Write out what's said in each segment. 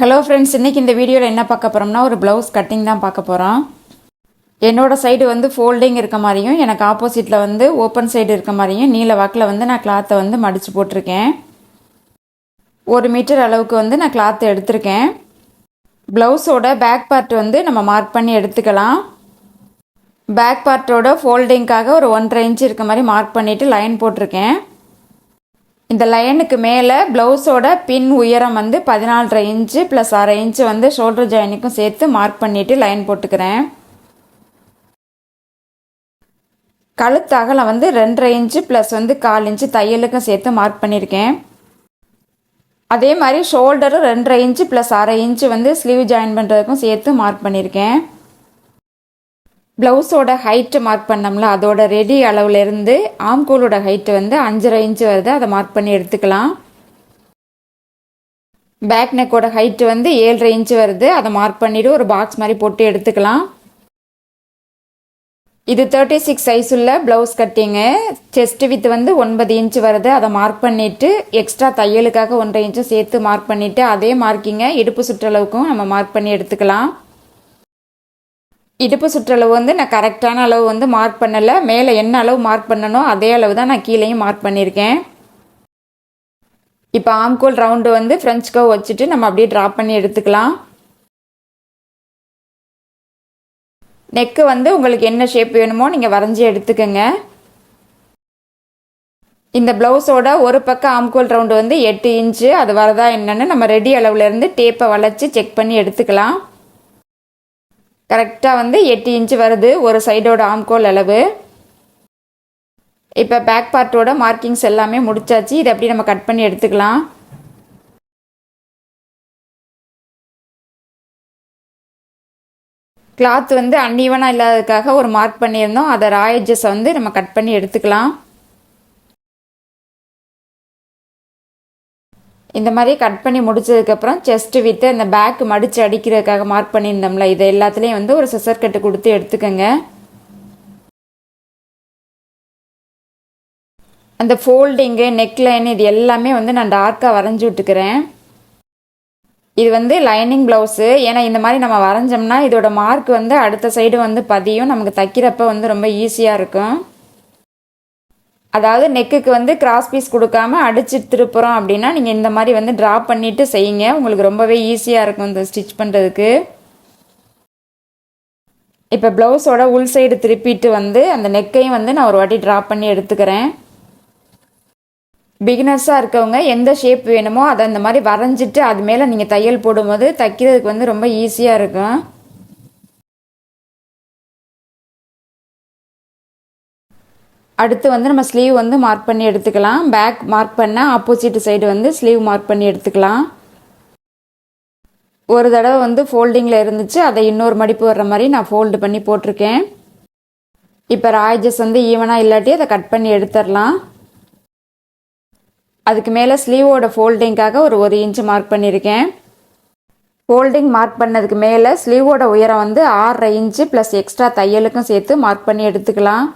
Hello friends இன்றைக்கி இந்த வீடியோவில் என்ன பார்க்க போகிறோம்னா ஒரு ப்ளவுஸ் கட்டிங் தான் பார்க்க போகிறோம் என்னோடய சைடு வந்து ஃபோல்டிங் இருக்க மாதிரியும் எனக்கு ஆப்போசிட்டில் வந்து ஓப்பன் சைடு இருக்க மாதிரியும் நீல வாக்கில் வந்து நான் கிளாத்தை வந்து மடித்து போட்டிருக்கேன். ஒரு மீட்டர் அளவுக்கு வந்து நான் கிளாத்தை எடுத்திருக்கேன். ப்ளவுஸோட பேக் பார்ட் வந்து நம்ம மார்க் பண்ணி எடுத்துக்கலாம். பேக் பார்ட்டோட ஃபோல்டிங்க்காக ஒரு ஒன்றரை இன்ச் இருக்க மாதிரி மார்க் பண்ணிவிட்டு லைன் போட்டிருக்கேன். இந்த லைனுக்கு மேலே ப்ளவுஸோட பின் உயரம் வந்து பதினாலரை இன்ச்சு ப்ளஸ் அரை இன்ச்சு வந்து ஷோல்டர் ஜாயினுக்கும் சேர்த்து மார்க் பண்ணிவிட்டு லைன் போட்டுக்கிறேன். கழுத்து அகலம் வந்து ரெண்டரை இன்ச்சு ப்ளஸ் வந்து கால் இன்ச்சு தையலுக்கும் சேர்த்து மார்க் பண்ணியிருக்கேன். அதே மாதிரி ஷோல்டரும் ரெண்டரை இன்ச்சு ப்ளஸ் அரை இன்ச்சு வந்து ஸ்லீவ் ஜாயின் பண்ணுறதுக்கும் சேர்த்து மார்க் பண்ணியிருக்கேன். ப்ளவுஸோட ஹைட்டு மார்க் பண்ணோம்ல அதோட ரெடி அளவுலேருந்து ஆம்கோலோட ஹைட்டு வந்து அஞ்சரை இன்ச்சு வருது. அதை மார்க் பண்ணி எடுத்துக்கலாம். பேக் நெக்கோட ஹைட்டு வந்து ஏழரை இன்ச்சு வருது. அதை மார்க் பண்ணிவிட்டு ஒரு பாக்ஸ் மாதிரி போட்டு எடுத்துக்கலாம். இது தேர்ட்டி சிக்ஸ் சைஸ் உள்ள ப்ளவுஸ் கட்டிங்கு செஸ்ட் வித் வந்து ஒன்பது இன்ச்சு வருது. அதை மார்க் பண்ணிவிட்டு எக்ஸ்ட்ரா தையலுக்காக ஒன்றரை இன்ச்சும் சேர்த்து மார்க் பண்ணிவிட்டு அதே மார்க்கிங்கை இடுப்பு சுற்றளவுக்கும் நம்ம மார்க் பண்ணி எடுத்துக்கலாம். இடுப்பு சுற்றளவு வந்து நான் கரெக்டான அளவு வந்து மார்க் பண்ணலை. மேலே என்ன அளவு மார்க் பண்ணணும் அதே அளவு தான் நான் கீழேயும் மார்க் பண்ணியிருக்கேன். இப்போ ஆம்கோல் ரவுண்டு வந்து ஃப்ரெஞ்ச் கவ் வச்சுட்டு நம்ம அப்படியே ட்ராப் பண்ணி எடுத்துக்கலாம். நெக்கு வந்து உங்களுக்கு என்ன ஷேப் வேணுமோ நீங்கள் வரைஞ்சி எடுத்துக்கோங்க. இந்த ப்ளவுஸோட ஒரு பக்கம் ஆம்கோல் ரவுண்டு வந்து எட்டு இன்ச்சு அது வரதா என்னென்னு நம்ம ரெடி அளவுலேருந்து டேப்பை வளைச்சி செக் பண்ணி எடுத்துக்கலாம். கரெக்டாக வந்து எட்டு இன்ச்சு வருது ஒரு சைடோட ஆம்கோல் அளவு. இப்போ பேக் பார்ட்டோட மார்க்கிங்ஸ் எல்லாமே முடிச்சாச்சு. இதை அப்படி நம்ம கட் பண்ணி எடுத்துக்கலாம். கிளாத் வந்து அன்ஈவனாக இல்லாததுக்காக ஒரு மார்க் பண்ணியிருந்தோம். அதை ராயஜஸ் வந்து நம்ம கட் பண்ணி எடுத்துக்கலாம். இந்த மாதிரி கட் பண்ணி முடிச்சதுக்கப்புறம் செஸ்ட் வித்து அந்த பேக் மடித்து அடிக்கிறதுக்காக மார்க் பண்ணியிருந்தோம்ல இது எல்லாத்துலேயும் வந்து ஒரு சிசர் கட்டு கொடுத்து எடுத்துக்கோங்க. அந்த ஃபோல்டிங்கு நெக்லைன் இது எல்லாமே வந்து நான் டார்க்காக வரைஞ்சி விட்டுக்கிறேன். இது வந்து லைனிங் ப்ளவுஸு ஏன்னா இந்த மாதிரி நம்ம வரைஞ்சோம்னா இதோட மார்க் வந்து அடுத்த சைடு வந்து பதியும் நமக்கு தைக்கிறப்ப வந்து ரொம்ப ஈஸியாக இருக்கும். அதாவது நெக்குக்கு வந்து கிராஸ் பீஸ் கொடுக்காம அடிச்சு திருப்புறோம் அப்படின்னா நீங்கள் இந்த மாதிரி வந்து ட்ரா பண்ணிவிட்டு செய்யுங்க. உங்களுக்கு ரொம்பவே ஈஸியாக இருக்கும் இந்த ஸ்டிச் பண்ணுறதுக்கு இப்போ ப்ளவுஸோட உள் சைடு திருப்பிட்டு வந்து அந்த நெக்கையும் வந்து நான் ஒரு வாட்டி ட்ரா பண்ணி எடுத்துக்கிறேன். பிகினர்ஸாக இருக்கவங்க எந்த ஷேப் வேணுமோ அதை அந்த மாதிரி வரைஞ்சிட்டு அது மேலே நீங்கள் தையல் போடும்போது தைக்கிறதுக்கு வந்து ரொம்ப ஈஸியாக இருக்கும். அடுத்து வந்து நம்ம ஸ்லீவ் வந்து மார்க் பண்ணி எடுத்துக்கலாம். பேக் மார்க் பண்ணால் ஆப்போசிட் சைடு வந்து ஸ்லீவ் மார்க் பண்ணி எடுத்துக்கலாம். ஒரு தடவை வந்து ஃபோல்டிங்கில் இருந்துச்சு. அதை இன்னொரு மடிப்பு வர்ற மாதிரி நான் ஃபோல்டு பண்ணி போட்டிருக்கேன். இப்போ ராய்ஜஸ் வந்து ஈவனாக இல்லாட்டி அதை கட் பண்ணி எடுத்துடலாம். அதுக்கு மேலே ஸ்லீவோட ஃபோல்டிங்காக ஒரு ஒரு இன்ச்சு மார்க் பண்ணியிருக்கேன். ஃபோல்டிங் மார்க் பண்ணதுக்கு மேலே ஸ்லீவோட உயரம் வந்து ஆறரை இன்ச்சு ப்ளஸ் எக்ஸ்ட்ரா தையலுக்கும் சேர்த்து மார்க் பண்ணி எடுத்துக்கலாம்.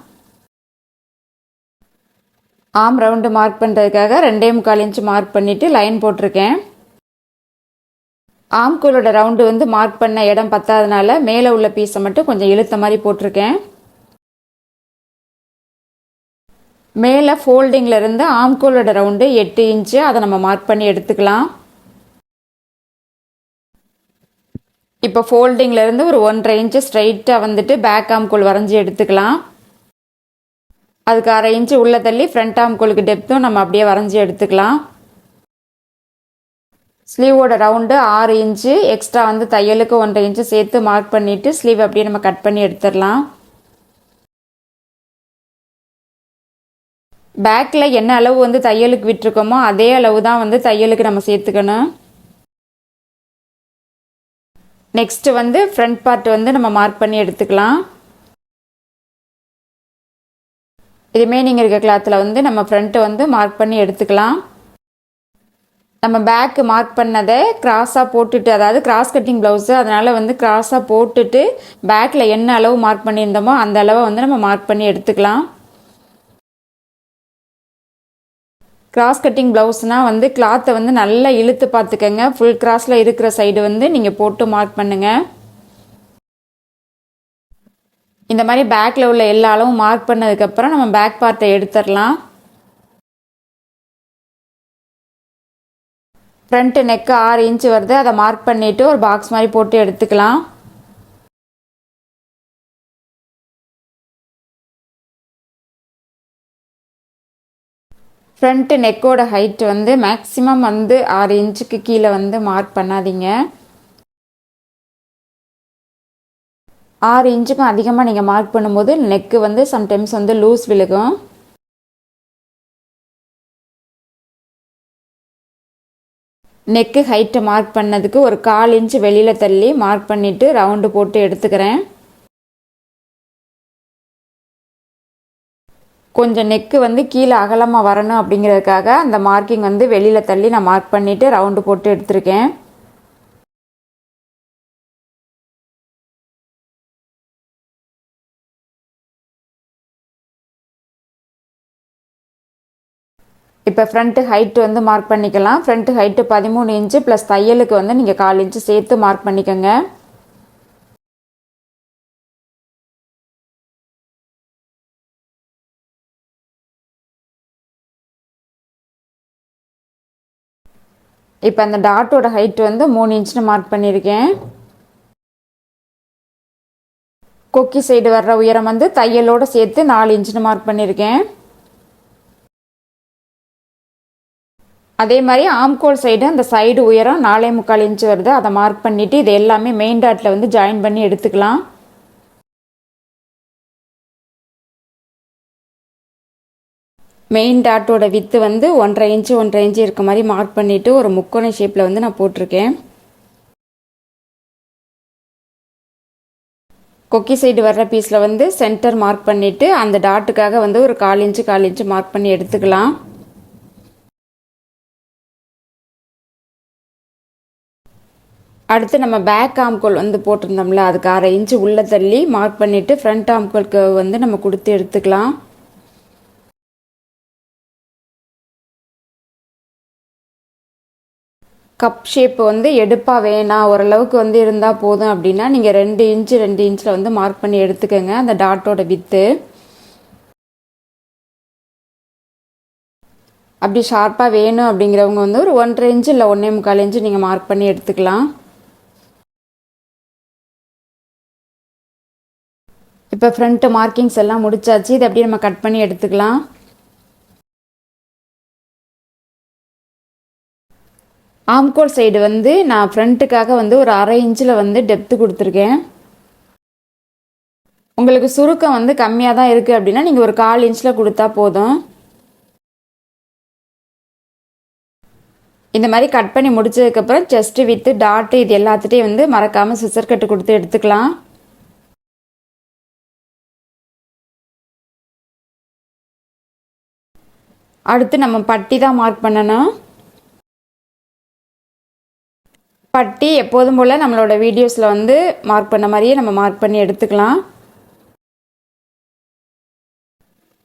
ஆம் ரவுண்டு மார்க் பண்ணுறதுக்காக ரெண்டே முக்கால் இன்ச்சு மார்க் பண்ணிவிட்டு லைன் போட்டிருக்கேன். ஆம்கூலோட ரவுண்டு வந்து மார்க் பண்ண இடம் பத்தாதனால மேலே உள்ள பீஸை மட்டும் கொஞ்சம் இழுத்த மாதிரி போட்டிருக்கேன். மேலே ஃபோல்டிங்கில் இருந்து ஆம்கோலோட ரவுண்டு எட்டு இன்ச்சு அதை நம்ம மார்க் பண்ணி எடுத்துக்கலாம். இப்போ ஃபோல்டிங்கில் இருந்து ஒரு ஒன்றரை இன்ச்சு ஸ்ட்ரைட்டாக வந்துட்டு பேக் ஆம்கோல் வரைஞ்சி எடுத்துக்கலாம். அதுக்கு அரை இன்ச்சு உள்ளே தள்ளி ஃப்ரண்ட் ஆம்கோலுக்கு டெப்த்தும் நம்ம அப்படியே வரைஞ்சி எடுத்துக்கலாம். ஸ்லீவோட ரவுண்டு ஆறு இன்ச்சு எக்ஸ்ட்ரா வந்து தையலுக்கு ஒன்றரை இன்ச்சு சேர்த்து மார்க் பண்ணிவிட்டு ஸ்லீவ் அப்படியே நம்ம கட் பண்ணி எடுத்துடலாம். பேக்கில் என்ன அளவு வந்து தையலுக்கு விட்டுருக்கோமோ அதே அளவு தான் வந்து தையலுக்கு நம்ம சேர்த்துக்கணும். நெக்ஸ்ட்டு வந்து ஃப்ரண்ட் பார்ட் வந்து நம்ம மார்க் பண்ணி எடுத்துக்கலாம். இதுமே நீங்கள் இருக்க கிளாத்தில் வந்து நம்ம ஃப்ரண்ட்டு வந்து மார்க் பண்ணி எடுத்துக்கலாம். நம்ம பேக்கு மார்க் பண்ணதை கிராஸாக போட்டுட்டு அதாவது கிராஸ் கட்டிங் ப்ளவுஸு அதனால் வந்து கிராஸாக போட்டுட்டு பேக்கில் என்ன அளவு மார்க் பண்ணியிருந்தோமோ அந்த அளவை வந்து நம்ம மார்க் பண்ணி எடுத்துக்கலாம். கிராஸ் கட்டிங் ப்ளவுஸ்னால் வந்து கிளாத்தை வந்து நல்லா இழுத்து பார்த்துக்கங்க. ஃபுல் கிராஸில் இருக்கிற சைடு வந்து நீங்கள் போட்டு மார்க் பண்ணுங்கள் இந்த மாதிரி பேக்கில் உள்ள எல்லா அளவும் மார்க் பண்ணதுக்கப்புறம் நம்ம பேக் பார்ட்டை எடுத்துடலாம். ஃப்ரண்ட்டு நெக்கு ஆறு இன்ச்சு வருது. அதை மார்க் பண்ணிவிட்டு ஒரு பாக்ஸ் மாதிரி போட்டு எடுத்துக்கலாம். ஃப்ரண்ட்டு நெக்கோட ஹைட் வந்து மேக்ஸிமம் வந்து ஆறு இன்ச்சுக்கு கீழே வந்து மார்க் பண்ணாதீங்க. ஆறு இன்ச்சுக்கும் அதிகமாக நீங்கள் மார்க் பண்ணும்போது நெக்கு வந்து சம்டைம்ஸ் வந்து லூஸ் விழுகும். நெக்கு ஹைட்டை மார்க் பண்ணதுக்கு ஒரு கால் இன்ச்சு வெளியில் தள்ளி மார்க் பண்ணிவிட்டு ரவுண்டு போட்டு எடுத்துக்கிறேன். கொஞ்சம் நெக்கு வந்து கீழே அகலமாக வரணும் அப்படிங்கிறதுக்காக அந்த மார்க்கிங் வந்து வெளியில் தள்ளி நான் மார்க் பண்ணிவிட்டு ரவுண்டு போட்டு எடுத்திருக்கேன். இப்போ ஃப்ரண்ட்டு ஹைட்டு வந்து மார்க் பண்ணிக்கலாம். ஃப்ரண்ட்டு ஹைட்டு பதிமூணு இன்ச்சு ப்ளஸ் தையலுக்கு வந்து நீங்கள் கால் இன்ச்சு சேர்த்து மார்க் பண்ணிக்கோங்க. இப்போ அந்த டாட்டோட ஹைட் வந்து மூணு இன்ச்சுன்னு மார்க் பண்ணியிருக்கேன் கொக்கி சைடு வர்ற உயரம் வந்து தையலோடு சேர்த்து நாலு இன்ச்சுன்னு மார்க் பண்ணியிருக்கேன் அதே மாதிரி ஆம்கோல் சைடு அந்த சைடு உயரம் நாலே முக்கால் இன்ச்சு வருது. அதை மார்க் பண்ணிவிட்டு இது எல்லாமே மெயின் டாட்டில் வந்து ஜாயின் பண்ணி எடுத்துக்கலாம். மெயின் டாட்டோட வித்து வந்து ஒன்றரை இன்ச்சு ஒன்றரை இன்ச்சு இருக்க மாதிரி மார்க் பண்ணிவிட்டு ஒரு முக்கோண ஷேப்பில் வந்து நான் போட்டிருக்கேன். கொக்கி சைடு வர்ற பீஸில் வந்து சென்டர் மார்க் பண்ணிவிட்டு அந்த டாட்டுக்காக வந்து ஒரு கால் இன்ச்சு கால் இன்ச்சு மார்க் பண்ணி எடுத்துக்கலாம். அடுத்து நம்ம பேக் ஆம்கோல் வந்து போட்டிருந்தோம்ல அதுக்கு அரை இன்ச்சு உள்ளே தள்ளி மார்க் பண்ணிவிட்டு ஃப்ரண்ட் ஆம்கோலுக்கு வந்து நம்ம கொடுத்து எடுத்துக்கலாம். கப் ஷேப் வந்து எடுப்பாக வேணாம் ஓரளவுக்கு வந்து இருந்தால் போதும் அப்படின்னா நீங்கள் ரெண்டு இன்ச்சு ரெண்டு இன்ச்சில் வந்து மார்க் பண்ணி எடுத்துக்கோங்க அந்த டாட்டோட வித்து அப்படி ஷார்ப்பாக வேணும் அப்படிங்கிறவங்க வந்து ஒரு ஒன்றரை இன்ச்சு இல்லை ஒன்றே முக்கால் இன்ச்சு நீங்கள் மார்க் பண்ணி எடுத்துக்கலாம். இப்போ ஃப்ரண்ட்டு மார்க்கிங்ஸ் எல்லாம் முடிச்சாச்சு. இதை அப்படியே நம்ம கட் பண்ணி எடுத்துக்கலாம். ஆம்கோல் சைடு வந்து நான் ஃப்ரண்ட்டுக்காக வந்து ஒரு அரை இன்ச்சில் வந்து டெப்த்து கொடுத்துருக்கேன். உங்களுக்கு சுருக்கம் வந்து கம்மியாக தான் இருக்குது அப்படின்னா நீங்கள் ஒரு கால் இன்ச்சில் கொடுத்தா போதும். இந்த மாதிரி கட் பண்ணி முடிச்சதுக்கப்புறம் செஸ்ட்டு வித்து டாட்டு இது எல்லாத்துட்டையும் வந்து மறக்காமல் சிசர் கட்டு கொடுத்து எடுத்துக்கலாம். அடுத்து நம்ம பட்டி தான் மார்க் பண்ணணும். பட்டி எப்போதும் போல் நம்மளோட வீடியோஸில் வந்து மார்க் பண்ண மாதிரியே நம்ம மார்க் பண்ணி எடுத்துக்கலாம்.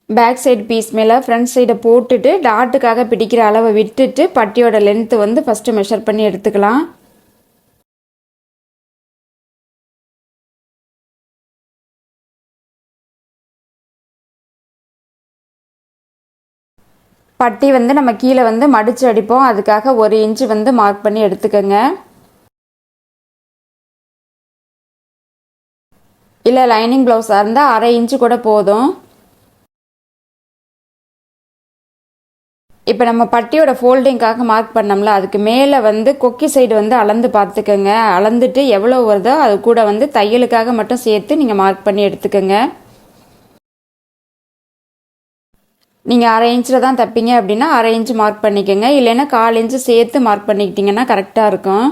பேக் சைடு பீஸ் மேலே ஃப்ரண்ட் சைடை போட்டுட்டு டாட்டுக்காக பிடிக்கிற அளவை விட்டுட்டு பட்டியோட லென்த்து வந்து ஃபஸ்ட்டு மெஷர் பண்ணி எடுத்துக்கலாம். பட்டி வந்து நம்ம கீழே வந்து மடித்து அடிப்போம். அதுக்காக ஒரு இன்ச்சு வந்து மார்க் பண்ணி எடுத்துக்கோங்க. இல்லை லைனிங் ப்ளவுஸாக இருந்தால் அரை இன்ச்சு கூட போதும். இப்போ நம்ம பட்டியோட ஃபோல்டிங்காக மார்க் பண்ணோம்ல அதுக்கு மேலே வந்து கொக்கி சைடு வந்து அளந்து பார்த்துக்கோங்க. அளந்துட்டு எவ்வளோ வருதோ அது கூட வந்து தையலுக்காக மட்டும் சேர்த்து நீங்கள் மார்க் பண்ணி எடுத்துக்கோங்க. நீங்கள் அரை இன்ச்சில் தான் தைப்பீங்க அப்படின்னா அரை இன்ச்சு மார்க் பண்ணிக்கோங்க. இல்லைன்னா கால் இன்ச்சு சேர்த்து மார்க் பண்ணிக்கிட்டிங்கன்னா கரெக்டாக இருக்கும்.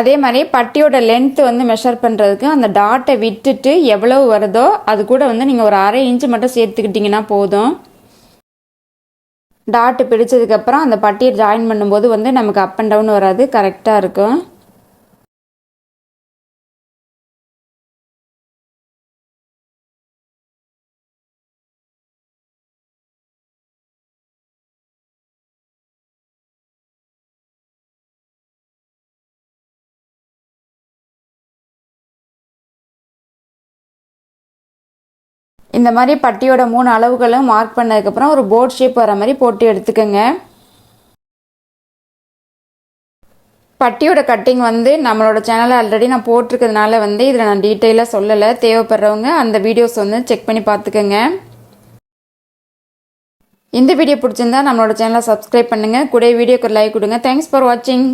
அதே மாதிரி பட்டியோட லென்த்து வந்து மெஷர் பண்ணுறதுக்கு அந்த டாட்டை விட்டுட்டு எவ்வளவு வருதோ அது கூட வந்து நீங்கள் ஒரு அரை இன்ச்சு மட்டும் சேர்த்துக்கிட்டிங்கன்னா போதும். டாட்டு பிடிச்சதுக்கப்புறம் அந்த பட்டியை ஜாயின் பண்ணும்போது வந்து நமக்கு அப் அண்ட் டவுன் வராது. கரெக்டாக இருக்கும். இந்த மாதிரி பட்டியோட மூணு அளவுகளும் மார்க் பண்ணதுக்கப்புறம் ஒரு போர்ட் ஷேப் வர மாதிரி போட்டு எடுத்துக்கோங்க. பட்டியோட கட்டிங் வந்து நம்மளோட சேனலில் ஆல்ரெடி நான் போட்டிருக்கிறதுனால வந்து இதில் நான் டீட்டெயிலாக சொல்லலை. தேவைப்படுறவங்க அந்த வீடியோஸ் வந்து செக் பண்ணி பார்த்துக்கோங்க. இந்த வீடியோ பிடிச்சிருந்தா நம்மளோட சேனலை சப்ஸ்கிரைப் பண்ணுங்கள் கூட வீடியோக்கு லைக் கொடுங்க. தேங்க்ஸ் ஃபார் வாட்சிங்